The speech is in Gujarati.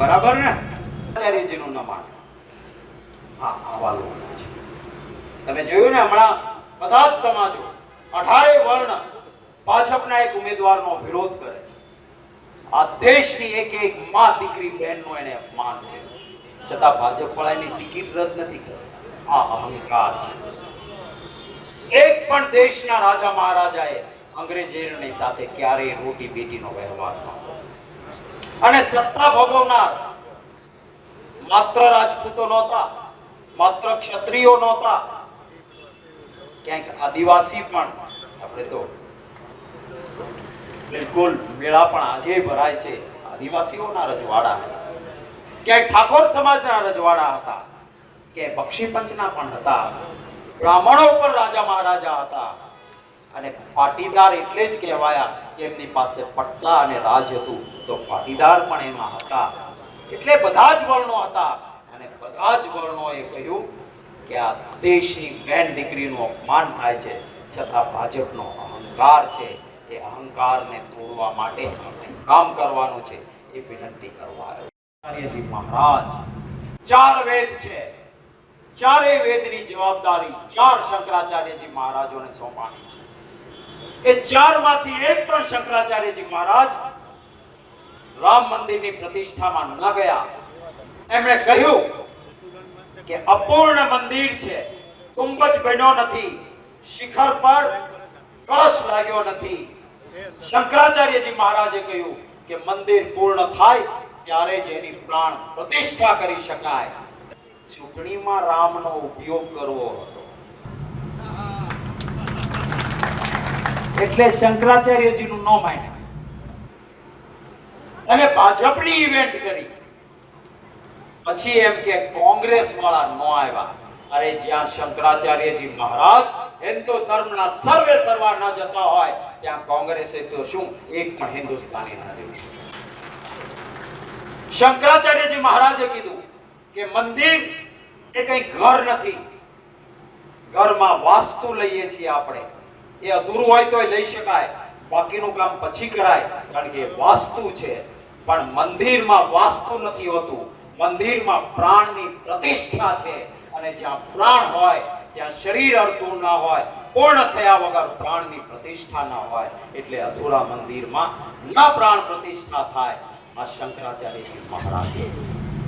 બરાબર ને? આચાર્યજીનું નમન હા આવા લોકો છે. તમે જોયું ને હમણાં બધા જ સમાજો અઢારે વર્ણ ભાજપના એક ઉમેદવારનો વિરોધ કરે છે. આ દેશની એક એક માં દીકરી બહેનનો એને અપમાન કર્યું. છતાં ભાજપ વાળાની ટિકિટ રદ નથી કરી. આ અહંકાર છે. એક પણ દેશના રાજા મહારાજાએ અંગ્રેજોની સાથે ક્યારેય રોટી બેટીનો વ્યવહાર ન અને સત્તા ભોગવનાર માત્ર રાજપૂતો નહોતા, માત્ર ક્ષત્રિયો નહોતા. ક્યાંક આદિવાસી પણ આપણે તો બિલકુલ મેળા પણ આજે ભરાય છે. આદિવાસીઓના રજવાડા. ક્યાંક ઠાકોર સમાજના રજવાડા હતા કે બક્ષી પંચના પણ હતા. બ્રાહ્મણો પણ રાજા મહારાજા હતા. અને પાટીદાર એટલે જ કહેવાયા. એમની પાસે પટલા અને રાજ હતું. તો પાટીદાર પણ એમાં હતા. એટલે બધા જ વર્ણો હતા. અને બધા જ વર્ણોએ કહ્યું કે આ દેશની બેન દીકરીનું અપમાન થાય છે, છતાં ભાજપનો અહંકાર છે. એ અહંકારને તોડવા માટે કામ કરવાનું છે. એ વિનંતી કરવા આવ્યો. મહારાજ, ચાર વેદ છે. ચારે વેદની જવાબદારી ચાર શંકરાચાર્યજી મહારાજોને સોંપાણી છે. એ ચારમાંથી એક પણ શંકરાચાર્યજી મહારાજ રામ મંદિરની પ્રતિષ્ઠામાં ન ગયા. એમણે કહ્યું કે અપૂર્ણ મંદિર છે, કુંભજ બન્યો નથી, શિખર પર કળશ લાગ્યો નથી. શંકરાચાર્યજી મહારાજે કહ્યું કે મંદિર પૂર્ણ થાય ત્યારે જ એની પ્રાણ પ્રતિષ્ઠા કરી શકાય. ચૂંટણીમાં રામનો ઉપયોગ કરવો હતો. એટલે શંકરાચાર્યજીનું ન માન્યું અને ભાજપની ઇવેન્ટ કરી. પછી એમ કે કોંગ્રેસ વાળા ન આવ્યા. અરે જ્યાં શંકરાચાર્યજી મહારાજ હિન્દુ ધર્મના સર્વે સર્વા ન જતા હોય, ત્યાં કોંગ્રેસે તો શું? એક પણ હિન્દુસ્તાની ન જોયું શંકરાચાર્યજી મહારાજે કીધું કે મંદિર એ કઈ ઘર નથી. ઘરમાં વાસ્તુ લઈએ છીએ આપણે. એ અધૂરું હોય તો લઈ શકાય. બાકીનું કામ પછી કરાય, કારણ કે વાસ્તુ છે. પણ મંદિરમાં વાસ્તુ નથી હોતું. મંદિરમાં પ્રાણની પ્રતિષ્ઠા છે. અને જ્યાં પ્રાણ હોય, ત્યાં શરીર અડધું ના હોય, પૂર્ણ થયા વગર પ્રાણની પ્રતિષ્ઠા ના હોય. એટલે અધૂરા મંદિરમાં ન પ્રાણ પ્રતિષ્ઠા થાય. આ શંકરાચાર્યજી મહારાજે